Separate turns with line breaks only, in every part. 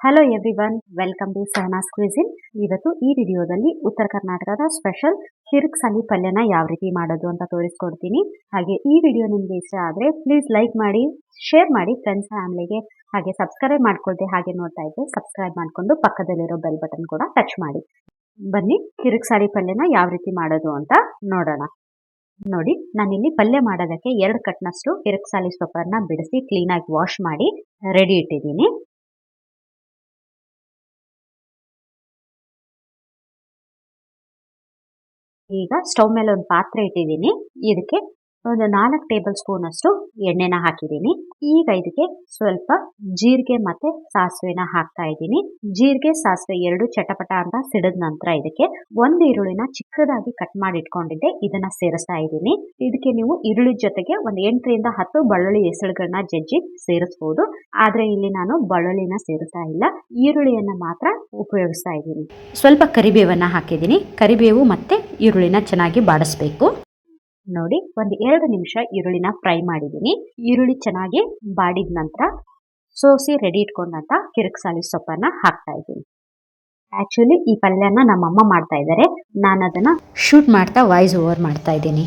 Hello everyone welcome to Sahana's cuisine ಇವತ್ತು ಈ ವಿಡಿಯೋದಲ್ಲಿ ಉತ್ತರ ಕರ್ನಾಟಕದ ಸ್ಪೆಷಲ್ ಕಿರಿಕ್ಸಾಲಿ ಪಲ್ಯನ ಯಾವ ರೀತಿ ಮಾಡೋದು ಅಂತ ತೋರಿಸ್ಕೊಡ್ತೀನಿ. ಹಾಗೆ ಈ ವಿಡಿಯೋ ನಿಮಗೆ ಇಷ್ಟ ಆದರೆ ಪ್ಲೀಸ್ ಲೈಕ್ ಮಾಡಿ ಶೇರ್ ಮಾಡಿ ಫ್ರೆಂಡ್ಸ್ ಫ್ಯಾಮಿಲಿಗೆ ಹಾಗೆ ಸಬ್ಸ್ಕ್ರೈಬ್ ಮಾಡ್ಕೊಳ್ದೆ ಹಾಗೆ ನೋಡ್ತಾ ಇದ್ದೆ ಸಬ್ಸ್ಕ್ರೈಬ್ ಮಾಡಿಕೊಂಡು ಪಕ್ಕದಲ್ಲಿರೋ ಬೆಲ್ ಬಟನ್ ಕೂಡ ಟಚ್ ಮಾಡಿ. ಬನ್ನಿ ಕಿರಿಕ್ಸಾಲಿ ಪಲ್ಯನ ಯಾವ ರೀತಿ ಮಾಡೋದು ಅಂತ ನೋಡೋಣ. ನೋಡಿ, ನಾನಿಲ್ಲಿ ಪಲ್ಯ ಮಾಡೋದಕ್ಕೆ ಎರಡು ಕಟ್ನಷ್ಟು ಕಿರಿಕ್ಸಾಲಿ ಸೊಪ್ಪನ್ನ ಬಿಡಿಸಿ ಕ್ಲೀನಾಗಿ ವಾಶ್ ಮಾಡಿ ರೆಡಿ ಇಟ್ಟಿದ್ದೀನಿ. ಈಗ ಸ್ಟವ್ ಮೇಲೆ ಒಂದು ಪಾತ್ರೆ ಇಟ್ಟಿದ್ದೀನಿ. ಇದಕ್ಕೆ ಒಂದು ನಾಲ್ಕು ಟೇಬಲ್ ಸ್ಪೂನ್ ಅಷ್ಟು ಎಣ್ಣೆನ ಹಾಕಿದ್ದೀನಿ. ಈಗ ಇದಕ್ಕೆ ಸ್ವಲ್ಪ ಜೀರಿಗೆ ಮತ್ತೆ ಸಾಸಿವೆನ ಹಾಕ್ತಾ ಇದ್ದೀನಿ. ಜೀರಿಗೆ, ಸಾಸಿವೆ ಎರಡು ಚಟಪಟ ಅಂತ ಸಿಡಿದ ನಂತರ ಇದಕ್ಕೆ ಒಂದು ಈರುಳ್ಳಿನ ಚಿಕ್ಕದಾಗಿ ಕಟ್ ಮಾಡಿ ಇಟ್ಕೊಂಡಿದ್ದೆ. ಇದನ್ನ ಸೇರಿಸ್ತಾ ಇದ್ದೀನಿ. ಇದಕ್ಕೆ ನೀವು ಈರುಳ್ಳಿ ಜೊತೆಗೆ ಒಂದು ಎಂಟರಿಂದ ಹತ್ತು ಬಳ್ಳುಳ್ಳಿ ಹೆಸರುಗಳನ್ನ ಜಜ್ಜಿ ಸೇರಿಸಬಹುದು ಆದ್ರೆ ಇಲ್ಲಿ ನಾನು ಬಳ್ಳುಳ್ಳಿನ ಸೇರಿಸ್ತಾ ಇಲ್ಲ. ಈರುಳ್ಳಿಯನ್ನ ಮಾತ್ರ ಉಪಯೋಗಿಸ್ತಾ ಇದ್ದೀನಿ. ಸ್ವಲ್ಪ ಕರಿಬೇವನ್ನ ಹಾಕಿದ್ದೀನಿ. ಕರಿಬೇವು ಮತ್ತೆ ಈರುಳ್ಳಿನ ಚೆನ್ನಾಗಿ ಬಾಡಿಸ್ಬೇಕು. ನೋಡಿ, ಒಂದು ಎರಡು ನಿಮಿಷ ಈರುಳ್ಳಿನ ಫ್ರೈ ಮಾಡಿದ್ದೀನಿ. ಈರುಳ್ಳಿ ಚೆನ್ನಾಗಿ ಬಾಡಿದ ನಂತರ ಸೋಸಿ ರೆಡಿ ಇಟ್ಕೊಂಡಂತ ಕಿರಿಕ್ಸಾಲಿ ಸೊಪ್ಪನ್ನ ಹಾಕ್ತಾ ಇದ್ದೀನಿ. ಆಕ್ಚುಲಿ ಈ ಪಲ್ಯನ ನಮ್ಮಮ್ಮ ಮಾಡ್ತಾ ಇದ್ದಾರೆ. ನಾನು ಅದನ್ನ ಶೂಟ್ ಮಾಡ್ತಾ ವಾಯ್ಸ್ ಓವರ್ ಮಾಡ್ತಾ ಇದ್ದೀನಿ.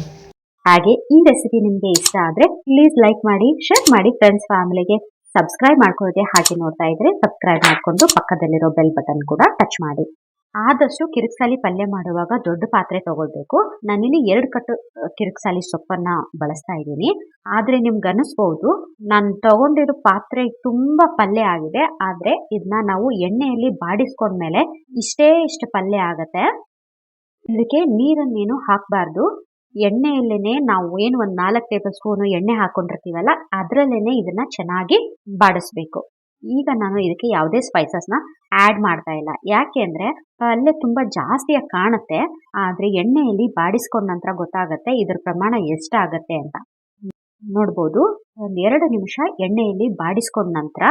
ಹಾಗೆ ಈ ರೆಸಿಪಿ ನಿಮಗೆ ಇಷ್ಟ ಆದ್ರೆ ಪ್ಲೀಸ್ ಲೈಕ್ ಮಾಡಿ ಶೇರ್ ಮಾಡಿ ಫ್ರೆಂಡ್ಸ್ ಫ್ಯಾಮಿಲಿಗೆ ಸಬ್ಸ್ಕ್ರೈಬ್ ಮಾಡ್ಕೊಳ್ಳೋದೆ ಹಾಗೆ ನೋಡ್ತಾ ಇದ್ರೆ ಸಬ್ಸ್ಕ್ರೈಬ್ ಮಾಡ್ಕೊಂಡು ಪಕ್ಕದಲ್ಲಿರೋ ಬೆಲ್ ಬಟನ್ ಕೂಡ ಟಚ್ ಮಾಡಿ. ಆದಷ್ಟು ಕಿರಿಕ್ಸಾಲಿ ಪಲ್ಯ ಮಾಡುವಾಗ ದೊಡ್ಡ ಪಾತ್ರೆ ತಗೊಳ್ಬೇಕು. ನಾನಿಲ್ಲಿ ಎರಡು ಕಟ್ಟು ಕಿರಿಕ್ಸಾಲಿ ಸೊಪ್ಪನ್ನ ಬಳಸ್ತಾ ಇದ್ದೀನಿ. ಆದ್ರೆ ನಿಮ್ಗೆ ಅನಿಸ್ಬಹುದು ನಾನು ತಗೊಂಡಿರೋ ಪಾತ್ರೆ ತುಂಬಾ ಪಲ್ಯ ಆಗಿದೆ. ಆದ್ರೆ ಇದನ್ನ ನಾವು ಎಣ್ಣೆಯಲ್ಲಿ ಬಾಡಿಸ್ಕೊಂಡ್ಮೇಲೆ ಇಷ್ಟೇ ಇಷ್ಟು ಪಲ್ಯ ಆಗತ್ತೆ. ಇದಕ್ಕೆ ನೀರನ್ನೇನು ಹಾಕಬಾರ್ದು. ಎಣ್ಣೆಯಲ್ಲೇನೆ ನಾವು ಏನು ಒಂದು ನಾಲ್ಕು ಟೇಬಲ್ ಸ್ಪೂನು ಎಣ್ಣೆ ಹಾಕೊಂಡಿರ್ತೀವಲ್ಲ, ಅದರಲ್ಲೇನೆ ಇದನ್ನ ಚೆನ್ನಾಗಿ ಬಾಡಿಸ್ಬೇಕು. ಈಗ ನಾನು ಇದಕ್ಕೆ ಯಾವುದೇ ಸ್ಪೈಸಸ್ನ ಆ್ಯಡ್ ಮಾಡ್ತಾ ಇಲ್ಲ. ಯಾಕೆ ಅಂದರೆ ಅಲ್ಲೇ ತುಂಬ ಜಾಸ್ತಿಯಾಗಿ ಕಾಣುತ್ತೆ, ಆದರೆ ಎಣ್ಣೆಯಲ್ಲಿ ಬಾಡಿಸ್ಕೊಂಡ ನಂತರ ಗೊತ್ತಾಗುತ್ತೆ ಇದ್ರ ಪ್ರಮಾಣ ಎಷ್ಟಾಗತ್ತೆ ಅಂತ. ನೋಡ್ಬೋದು, ಒಂದು ಎರಡು ನಿಮಿಷ ಎಣ್ಣೆಯಲ್ಲಿ ಬಾಡಿಸ್ಕೊಂಡ ನಂತರ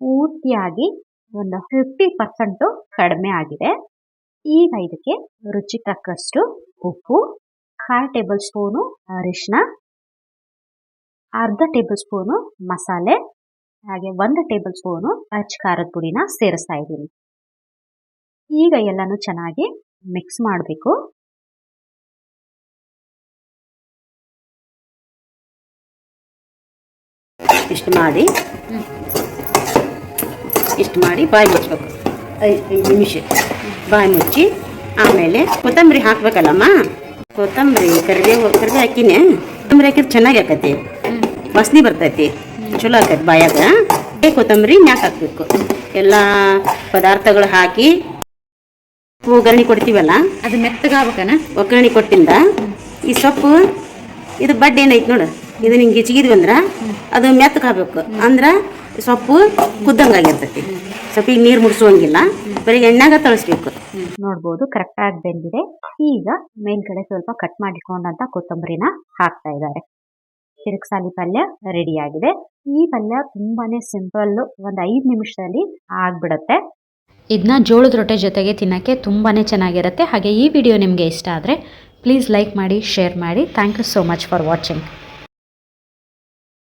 ಪೂರ್ತಿಯಾಗಿ ಒಂದು ಫಿಫ್ಟಿ ಪರ್ಸೆಂಟು ಕಡಿಮೆ ಆಗಿದೆ. ಈಗ ಇದಕ್ಕೆ ರುಚಿ ತಕ್ಕಷ್ಟು ಉಪ್ಪು ಕಾಲು ಟೇಬಲ್ ಸ್ಪೂನು ಅರಿಶಿನ ಅರ್ಧ ಟೇಬಲ್ ಸ್ಪೂನು ಮಸಾಲೆ ಹಾಗೆ ಒಂದು ಟೇಬಲ್ ಸ್ಪೂನು ಅಚ್ಚ ಖಾರದ ಪುಡಿನ ಸೇರಿಸ್ತಾ ಇದ್ದೀನಿ. ಈಗ ಎಲ್ಲಾನು ಚೆನ್ನಾಗಿ ಮಿಕ್ಸ್ ಮಾಡಬೇಕು.
ಇಷ್ಟು ಮಾಡಿ. ಇಷ್ಟು ಮಾಡಿ ಬಾಯಿ ಮುಚ್ಚಬೇಕು ಐದು ನಿಮಿಷ. ಬಾಯಿ ಮುಚ್ಚಿ ಆಮೇಲೆ ಕೊತ್ತಂಬರಿ ಹಾಕ್ಬೇಕಲ್ಲಮ್ಮ? ಕೊತ್ತಂಬರಿ ಕರಿಬೇವು ಕರಿಬೇವು ಹಾಕಿನಿ. ಕೊತ್ತಂಬರಿ ಹಾಕಿದ್ರೆ ಚೆನ್ನಾಗಿ ಆಕತಿ. ವಾಸನೆ ಬರ್ತೈತಿ. ಚಲೋ ಆಕೈತಿ ಬಾಯಾಗ. ಕೊತ್ತಂಬರಿ ಮ್ಯಾಕ್ ಹಾಕಬೇಕು. ಎಲ್ಲ ಪದಾರ್ಥಗಳು ಹಾಕಿ ಒಗ್ಗರಣೆ ಕೊಡ್ತೀವಲ್ಲ?
ಅದು ಮೆತ್ತಗಾಗಬೇಕನ
ಒಗ್ಗರಣೆ ಕೊಟ್ಟಿಂದ ಈ ಸೊಪ್ಪು ಇದು ಬಡ್ಡೆ ಏನೈತಿ ನೋಡು ಇದು ನಿಂಗೆ ಚಿಗಿದ್ವಿ ಅಂದ್ರ ಅದು ಮೆತ್ತಗಾಗಬೇಕು ಅಂದ್ರೆ ಈ ಸೊಪ್ಪು ಕುದ್ದಂಗಾಗಿರ್ತೈತಿ ಸೊಪ್ಪಿಗೆ ನೀರು ಮುಡಿಸುವಂಗಿಲ್ಲ ಬರೀ ಎಣ್ಣಾಗ ತಳಿಸ್ಬೇಕು.
ನೋಡ್ಬೋದು ಕರೆಕ್ಟಾಗಿ ಬಂದಿದೆ. ಈಗ ಮೇಲ್ಗಡೆ ಸ್ವಲ್ಪ ಕಟ್ ಮಾಡಿಕೊಂಡಂತ ಕೊತ್ತಂಬರಿನ ಹಾಕ್ತಾ ಇದ್ದಾರೆ. ಕಿರಿಕ್ಸಾಲಿ ಪಲ್ಯ ರೆಡಿ ಆಗಿದೆ ಈ ಪಲ್ಯ ತುಂಬಾನೇ ಸಿಂಪಲ್ ಒಂದು ಐದು ನಿಮಿಷದಲ್ಲಿ ಆಗ್ಬಿಡತ್ತೆ. ಇದನ್ನ ಜೋಳದ ರೊಟ್ಟೆ ಜೊತೆಗೆ ತಿನ್ನಕ್ಕೆ ತುಂಬಾನೇ ಚೆನ್ನಾಗಿರುತ್ತೆ. ಹಾಗೆ ಈ ವಿಡಿಯೋ ನಿಮಗೆ ಇಷ್ಟ ಆದ್ರೆ ಪ್ಲೀಸ್ ಲೈಕ್ ಮಾಡಿ ಶೇರ್ ಮಾಡಿ. Thank you so much for watching